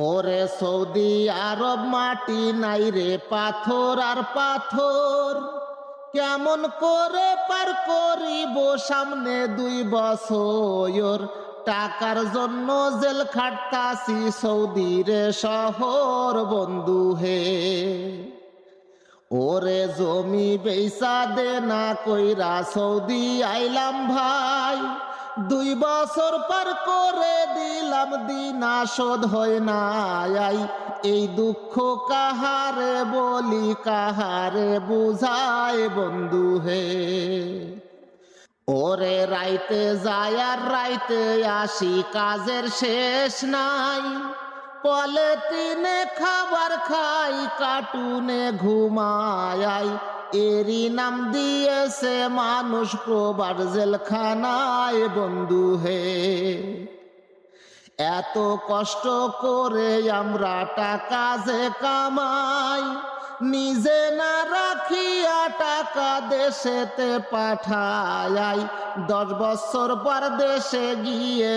ওরে সৌদি আরব মাটি নাই রে পাথর আর পাথর। কেমন করে পার করিব সামনে দুই বছর? টাকার জন্য জেল খাটতাছি সৌদি রে শহর, বন্ধু হে। ওরে জমি বেসা দে না কইরা সৌদি আইলাম ভাই। দুই বছর পার করে দিলাম দিনা শোধ হয় না আই, এই দুঃখ কাহারে বলি, কাহারে বুঝায় বন্ধু হে। ওরে রাইতে যায় আর রাইতে আসি, কাজের শেষ নাই। পলে তিনে খাবার খাই কাটুনে ঘুমায় এরই নাম দিয়েছে মানুষ প্রবার জেলখানায় বন্ধু হে। এত কষ্ট করে আমরা টাকা যে কামাই, নিজে না রাখিয়া টাকা দেশেতে পাঠাই। দশ বছর পর দেশে গিয়ে